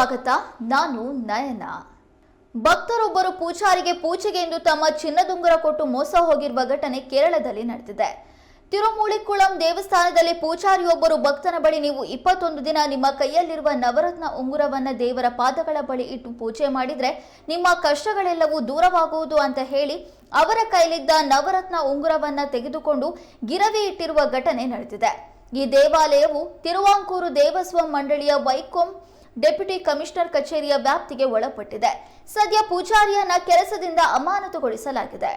ಸ್ವಾಗತ, ನಾನು ನಯನ. ಭಕ್ತರೊಬ್ಬರು ಪೂಜಾರಿಗೆ ಪೂಜೆಗೆ ಎಂದು ತಮ್ಮ ಚಿನ್ನದುಂಗುರ ಕೊಟ್ಟು ಮೋಸ ಹೋಗಿರುವ ಘಟನೆ ಕೇರಳದಲ್ಲಿ ನಡೆದಿದೆ. ತಿರುಮೂಳಿಕುಳಂ ದೇವಸ್ಥಾನದಲ್ಲಿ ಪೂಜಾರಿಯೊಬ್ಬರು ಭಕ್ತನ ಬಳಿ ನೀವು ಇಪ್ಪತ್ತೊಂದು ದಿನ ನಿಮ್ಮ ಕೈಯಲ್ಲಿರುವ ನವರತ್ನ ಉಂಗುರವನ್ನ ದೇವರ ಪಾದಗಳ ಬಳಿ ಇಟ್ಟು ಪೂಜೆ ಮಾಡಿದ್ರೆ ನಿಮ್ಮ ಕಷ್ಟಗಳೆಲ್ಲವೂ ದೂರವಾಗುವುದು ಅಂತ ಹೇಳಿ ಅವರ ಕೈಲಿದ್ದ ನವರತ್ನ ಉಂಗುರವನ್ನ ತೆಗೆದುಕೊಂಡು ಗಿರವಿ ಇಟ್ಟಿರುವ ಘಟನೆ ನಡೆದಿದೆ. ಈ ದೇವಾಲಯವು ತಿರುವಾಂಕೂರು ದೇವಸ್ವ ಮಂಡಳಿಯ ವೈಕೋಂ ಡೆಪ್ಯೂಟಿ ಕಮಿಷನರ್ ಕಚೇರಿಯ ವ್ಯಾಪ್ತಿಗೆ ಒಳಪಟ್ಟಿದೆ. ಸದ್ಯ ಪೂಜಾರಿಯನ್ನ ಕೆಲಸದಿಂದ ಅಮಾನತುಗೊಳಿಸಲಾಗಿದೆ.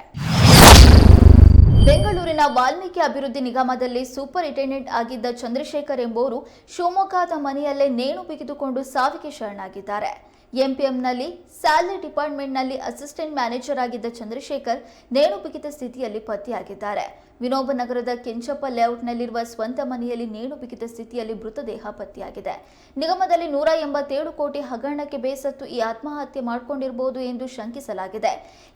ಬೆಂಗಳೂರಿನ ವಾಲ್ಮೀಕಿ ಅಭಿವೃದ್ಧಿ ನಿಗಮದಲ್ಲಿ ಸೂಪರಿಂಟೆಂಡೆಂಟ್ ಆಗಿದ್ದ ಚಂದ್ರಶೇಖರ್ ಎಂಬುವರು ಶಿವಮೊಗ್ಗದ ಮನೆಯಲ್ಲೇ ನೇಣು ಬಿಗಿದುಕೊಂಡು ಸಾವಿಗೆ ಶರಣಾಗಿದ್ದಾರೆ. ಎಂಪಿಎಂನಲ್ಲಿ ಸ್ಯಾಲರಿ ಡಿಪಾರ್ಟ್ಮೆಂಟ್ನಲ್ಲಿ ಅಸಿಸ್ಟೆಂಟ್ ಮ್ಯಾನೇಜರ್ ಆಗಿದ್ದ ಚಂದ್ರಶೇಖರ್ ನೇಣು ಬಿಗಿದ ಸ್ಥಿತಿಯಲ್ಲಿ ಪತ್ತೆಯಾಗಿದ್ದಾರೆ. ವಿನೋಬ ನಗರದ ಕೆಂಚಪ್ಪ ಲೇಔಟ್ನಲ್ಲಿರುವ ಸ್ವಂತ ಮನೆಯಲ್ಲಿ ನೇಣು ಸ್ಥಿತಿಯಲ್ಲಿ ಮೃತದೇಹ ಪತ್ತೆಯಾಗಿದೆ. ನಿಗಮದಲ್ಲಿ ನೂರ ಎಂಬತ್ತೇಳು ಕೋಟಿ ಹಗರಣಕ್ಕೆ ಬೇಸತ್ತು ಈ ಆತ್ಮಹತ್ಯೆ ಮಾಡಿಕೊಂಡಿರಬಹುದು ಎಂದು ಶಂಕಿಸಲಾಗಿದೆ.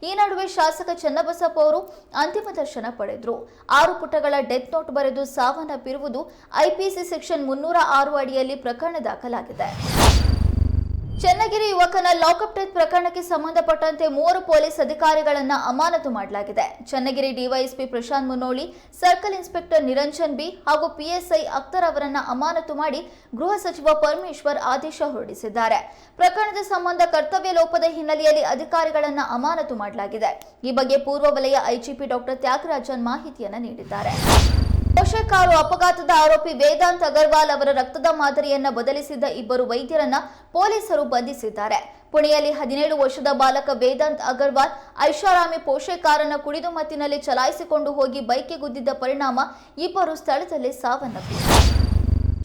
ಈ ನಡುವೆ ಶಾಸಕ ಚನ್ನಬಸಪ್ಪ ಅವರು ಅಂತಿಮ ದರ್ಶನ ಪಡೆದರು. ಆರು ಪುಟಗಳ ಡೆತ್ ನೋಟ್ ಬರೆದು ಸಾವನ್ನಪ್ಪಿರುವುದು ಐಪಿಸಿ ಸೆಕ್ಷನ್ ಮುನ್ನೂರ ಆರು ಅಡಿಯಲ್ಲಿ ಪ್ರಕರಣ ದಾಖಲಾಗಿದೆ. ಚನ್ನಗಿರಿ ಯುವಕನ ಲಾಕಪ್ ಡೆತ್ ಪ್ರಕರಣಕ್ಕೆ ಸಂಬಂಧಪಟ್ಟಂತೆ ಮೂವರು ಪೊಲೀಸ್ ಅಧಿಕಾರಿಗಳನ್ನು ಅಮಾನತು ಮಾಡಲಾಗಿದೆ. Channagiri DYSP Prashant Munoli, circle inspector Niranjan B ಹಾಗೂ ಪಿಎಸ್ಐ ಅಖ್ತರ್ ಅವರನ್ನು ಅಮಾನತು ಮಾಡಿ ಗೃಹ ಸಚಿವ ಪರಮೇಶ್ವರ್ ಆದೇಶ ಹೊರಡಿಸಿದ್ದಾರೆ. ಪ್ರಕರಣದ ಸಂಬಂಧ ಕರ್ತವ್ಯ ಲೋಪದ ಹಿನ್ನೆಲೆಯಲ್ಲಿ ಅಧಿಕಾರಿಗಳನ್ನು ಅಮಾನತು ಮಾಡಲಾಗಿದೆ. ಈ ಬಗ್ಗೆ ಪೂರ್ವ ವಲಯ ಐಜಿಪಿ ಡಾಕ್ಟರ್ ತ್ಯಾಗರಾಜನ್ ಮಾಹಿತಿಯನ್ನು ನೀಡಿದ್ದಾರೆ. ಪೋಷಕಾರು ಅಪಘಾತದ ಆರೋಪಿ ವೇದಾಂತ್ ಅಗರ್ವಾಲ್ ಅವರ ರಕ್ತದ ಮಾದರಿಯನ್ನ ಬದಲಿಸಿದ್ದ ಇಬ್ಬರು ವೈದ್ಯರನ್ನ ಪೊಲೀಸರು ಬಂಧಿಸಿದ್ದಾರೆ. ಪುಣೆಯಲ್ಲಿ ಹದಿನೇಳು ವರ್ಷದ ಬಾಲಕ ವೇದಾಂತ್ ಅಗರ್ವಾಲ್ ಐಷಾರಾಮಿ ಪೋಷಕಾರನ್ನ ಕುಡಿದು ಮತ್ತಿನಲ್ಲಿ ಚಲಾಯಿಸಿಕೊಂಡು ಹೋಗಿ ಬೈಕ್ಗೆ ಗುದ್ದಿದ್ದ ಪರಿಣಾಮ ಇಬ್ಬರು ಸ್ಥಳದಲ್ಲೇ ಸಾವನ್ನಪ್ಪಿದ್ದಾರೆ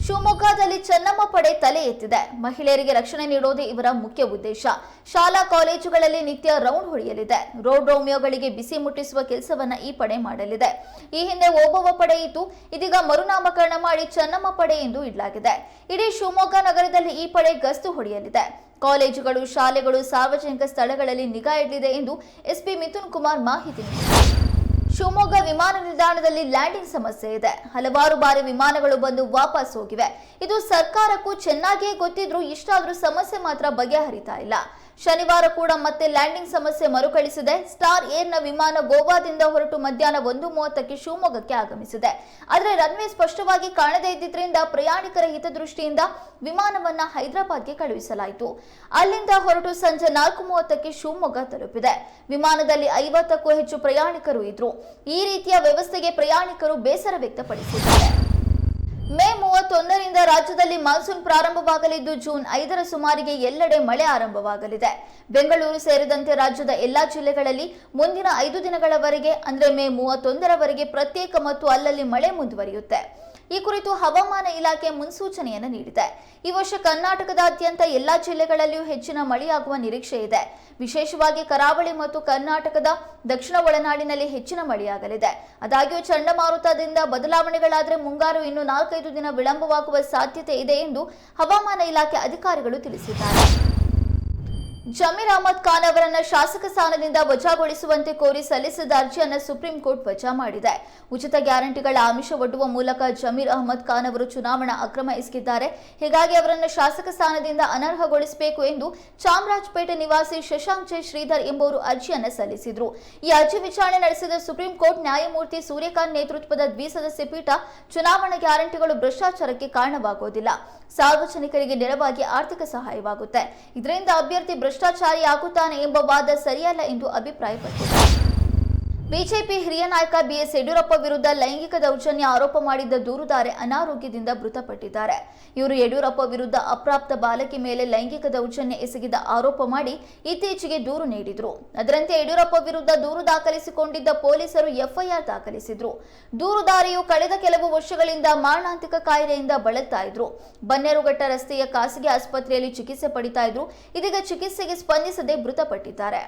ಶಿವಮೊಗ್ಗದಲ್ಲಿ ಚೆನ್ನಮ್ಮ ಪಡೆ ತಲೆ ಎತ್ತಿದೆ. ಮಹಿಳೆಯರಿಗೆ ರಕ್ಷಣೆ ನೀಡೋದೇ ಇವರ ಮುಖ್ಯ ಉದ್ದೇಶ. ಶಾಲಾ ಕಾಲೇಜುಗಳಲ್ಲಿ ನಿತ್ಯ ರೌಂಡ್ ಹೊಡೆಯಲಿದೆ. ರೋಡ್ ರೋಮಿಯೋಗಳಿಗೆ ಬಿಸಿ ಮುಟ್ಟಿಸುವ ಕೆಲಸವನ್ನ ಈ ಪಡೆ ಮಾಡಲಿದೆ. ಈ ಹಿಂದೆ ಓಬವ್ವ ಪಡೆ ಇತ್ತು ಇದೀಗ ಮರುನಾಮಕರಣ ಮಾಡಿ ಚೆನ್ನಮ್ಮ ಪಡೆ ಎಂದು ಇಡಲಾಗಿದೆ. ಇಡೀ ಶಿವಮೊಗ್ಗ ನಗರದಲ್ಲಿ ಈ ಪಡೆ ಗಸ್ತು ಹೊಡೆಯಲಿದೆ. ಕಾಲೇಜುಗಳು, ಶಾಲೆಗಳು ಸಾರ್ವಜನಿಕ ಸ್ಥಳಗಳಲ್ಲಿ ನಿಗಾ ಇಡಲಿದೆ ಎಂದು ಎಸ್ಪಿ ಮಿಥುನ್ ಕುಮಾರ್ ಮಾಹಿತಿ ನೀಡಿದ್ದಾರೆ. ಶಿವಮೊಗ್ಗ ವಿಮಾನ ನಿಲ್ದಾಣದಲ್ಲಿ ಲ್ಯಾಂಡಿಂಗ್ ಸಮಸ್ಯೆ ಇದೆ. ಹಲವಾರು ಬಾರಿ ವಿಮಾನಗಳು ಬಂದು ವಾಪಸ್ ಹೋಗಿವೆ. ಇದು ಸರ್ಕಾರಕ್ಕೂ ಚೆನ್ನಾಗಿಯೇ ಗೊತ್ತಿದ್ರೂ ಇಷ್ಟಾದ್ರೂ ಸಮಸ್ಯೆ ಮಾತ್ರ ಬಗೆಹರಿತಾ ಇಲ್ಲ. ಶನಿವಾರ ಕೂಡ ಮತ್ತೆ ಲ್ಯಾಂಡಿಂಗ್ ಸಮಸ್ಯೆ ಮರುಕಳಿಸಿದೆ. ಸ್ಟಾರ್ ಏರ್ನ ವಿಮಾನ ಗೋವಾದಿಂದ ಹೊರಟು ಮಧ್ಯಾಹ್ನ ಒಂದು ಮೂವತ್ತಕ್ಕೆ ಶಿವಮೊಗ್ಗಕ್ಕೆ ಆಗಮಿಸಿದೆ. ಆದರೆ ರನ್ವೇ ಸ್ಪಷ್ಟವಾಗಿ ಕಾಣದೇ ಇದ್ದಿದ್ದರಿಂದ ಪ್ರಯಾಣಿಕರ ಹಿತದೃಷ್ಟಿಯಿಂದ ವಿಮಾನವನ್ನ ಹೈದರಾಬಾದ್ಗೆ ಕಳುಹಿಸಲಾಯಿತು. ಅಲ್ಲಿಂದ ಹೊರಟು ಸಂಜೆ ನಾಲ್ಕು ಮೂವತ್ತಕ್ಕೆ ಶಿವಮೊಗ್ಗ ತಲುಪಿದೆ. ವಿಮಾನದಲ್ಲಿ ಐವತ್ತಕ್ಕೂ ಹೆಚ್ಚು ಪ್ರಯಾಣಿಕರು ಇದ್ರು. ಈ ರೀತಿಯ ವ್ಯವಸ್ಥೆಗೆ ಪ್ರಯಾಣಿಕರು ಬೇಸರ ವ್ಯಕ್ತಪಡಿಸಿದ್ದಾರೆ. ಮೇ ಮೂವತ್ತೊಂದರಿಂದ ರಾಜ್ಯದಲ್ಲಿ ಮಾನ್ಸೂನ್ ಪ್ರಾರಂಭವಾಗಲಿದ್ದು ಜೂನ್ ಐದರ ಸುಮಾರಿಗೆ ಎಲ್ಲೆಡೆ ಮಳೆ ಆರಂಭವಾಗಲಿದೆ. ಬೆಂಗಳೂರು ಸೇರಿದಂತೆ ರಾಜ್ಯದ ಎಲ್ಲಾ ಜಿಲ್ಲೆಗಳಲ್ಲಿ ಮುಂದಿನ ಐದು ದಿನಗಳವರೆಗೆ, ಅಂದ್ರೆ ಮೇ ಮೂವತ್ತೊಂದರವರೆಗೆ ಪ್ರತ್ಯೇಕ ಮತ್ತು ಅಲ್ಲಲ್ಲಿ ಮಳೆ ಮುಂದುವರಿಯುತ್ತೆ. ಈ ಕುರಿತು ಹವಾಮಾನ ಇಲಾಖೆ ಮುನ್ಸೂಚನೆಯನ್ನು ನೀಡಿದೆ. ಈ ವರ್ಷ ಕರ್ನಾಟಕದಾದ್ಯಂತ ಎಲ್ಲಾ ಜಿಲ್ಲೆಗಳಲ್ಲಿಯೂ ಹೆಚ್ಚಿನ ಮಳೆಯಾಗುವ ನಿರೀಕ್ಷೆ ಇದೆ. ವಿಶೇಷವಾಗಿ ಕರಾವಳಿ ಮತ್ತು ಕರ್ನಾಟಕದ ದಕ್ಷಿಣ ಒಳನಾಡಿನಲ್ಲಿ ಹೆಚ್ಚಿನ ಮಳೆಯಾಗಲಿದೆ. ಆದಾಗ್ಯೂ ಚಂಡಮಾರುತದಿಂದ ಬದಲಾವಣೆಗಳಾದರೆ ಮುಂಗಾರು ಇನ್ನು ನಾಲ್ಕೈದು ದಿನ ವಿಳಂಬವಾಗುವ ಸಾಧ್ಯತೆ ಇದೆ ಎಂದು ಹವಾಮಾನ ಇಲಾಖೆ ಅಧಿಕಾರಿಗಳು ತಿಳಿಸಿದ್ದಾರೆ. ಜಮೀರ್ ಅಹಮದ್ ಖಾನ್ ಅವರನ್ನ ಶಾಸಕ ಸ್ಥಾನದಿಂದ ವಜಾಗೊಳಿಸುವಂತೆ ಕೋರಿ ಸಲ್ಲಿಸಿದ ಅರ್ಜಿಯನ್ನು ಸುಪ್ರೀಂ ಕೋರ್ಟ್ ವಜಾ ಮಾಡಿದೆ. ಉಚಿತ ಗ್ಯಾರಂಟಿಗಳ ಆಮಿಷ ಒಡ್ಡುವ ಮೂಲಕ ಜಮೀರ್ ಅಹಮದ್ ಖಾನ್ ಅವರು ಚುನಾವಣಾ ಅಕ್ರಮ ಎಸಗಿದ್ದಾರೆ. ಹೀಗಾಗಿ ಅವರನ್ನು ಶಾಸಕ ಸ್ಥಾನದಿಂದ ಅನರ್ಹಗೊಳಿಸಬೇಕು ಎಂದು ಚಾಮರಾಜಪೇಟೆ ನಿವಾಸಿ ಶಶಾಂಕ್ ಜೈ ಶ್ರೀಧರ್ ಎಂಬುವರು ಅರ್ಜಿಯನ್ನು ಸಲ್ಲಿಸಿದ್ರು. ಈ ಅರ್ಜಿ ವಿಚಾರಣೆ ನಡೆಸಿದ ಸುಪ್ರೀಂ ಕೋರ್ಟ್ ನ್ಯಾಯಮೂರ್ತಿ ಸೂರ್ಯಕಾಂತ್ ನೇತೃತ್ವದ ದ್ವಿಸದಸ್ಯ ಪೀಠ ಚುನಾವಣಾ ಗ್ಯಾರಂಟಿಗಳು ಭ್ರಷ್ಟಾಚಾರಕ್ಕೆ ಕಾರಣವಾಗುವುದಿಲ್ಲ. ಸಾರ್ವಜನಿಕರಿಗೆ ನೆರವಾಗಿ ಆರ್ಥಿಕ ಸಹಾಯವಾಗುತ್ತೆ. ಇದರಿಂದ ಅಭ್ಯರ್ಥಿ ಭ್ರಷ್ಟಾಚಾರಿ ಆಗುತ್ತಾನೆ ಎಂಬ ವಾದ ಸರಿಯಲ್ಲ ಎಂದು ಅಭಿಪ್ರಾಯಪಟ್ಟಿದೆ ಬಿಜೆಪಿ ಹಿರಿಯ ನಾಯಕ ಬಿಎಸ್ ಯಡಿಯೂರಪ್ಪ ವಿರುದ್ಧ ಲೈಂಗಿಕ ದೌರ್ಜನ್ಯ ಆರೋಪ ಮಾಡಿದ್ದ ದೂರುದಾರೆ ಅನಾರೋಗ್ಯದಿಂದ ಮೃತಪಟ್ಟಿದ್ದಾರೆ. ಇವರು ಯಡಿಯೂರಪ್ಪ ವಿರುದ್ಧ ಅಪ್ರಾಪ್ತ ಬಾಲಕಿ ಮೇಲೆ ಲೈಂಗಿಕ ದೌರ್ಜನ್ಯ ಎಸಗಿದ ಆರೋಪ ಮಾಡಿ ಇತ್ತೀಚೆಗೆ ದೂರು ನೀಡಿದ್ರು. ಅದರಂತೆ ಯಡಿಯೂರಪ್ಪ ವಿರುದ್ಧ ದೂರು ದಾಖಲಿಸಿಕೊಂಡಿದ್ದ ಪೊಲೀಸರು ಎಫ್ಐಆರ್ ದಾಖಲಿಸಿದ್ರು. ದೂರುದಾರಿಯು ಕಳೆದ ಕೆಲವು ವರ್ಷಗಳಿಂದ ಮಾರಣಾಂತಿಕ ಕಾಯಿಲೆಯಿಂದ ಬಳಲ್ತಾ ಇದ್ರು. ಬನ್ನೇರುಘಟ್ಟ ರಸ್ತೆಯ ಖಾಸಗಿ ಆಸ್ಪತ್ರೆಯಲ್ಲಿ ಚಿಕಿತ್ಸೆ ಪಡಿತಾ ಇದ್ರು. ಇದೀಗ ಚಿಕಿತ್ಸೆಗೆ ಸ್ಪಂದಿಸದೆ ಮೃತಪಟ್ಟಿದ್ದಾರೆ.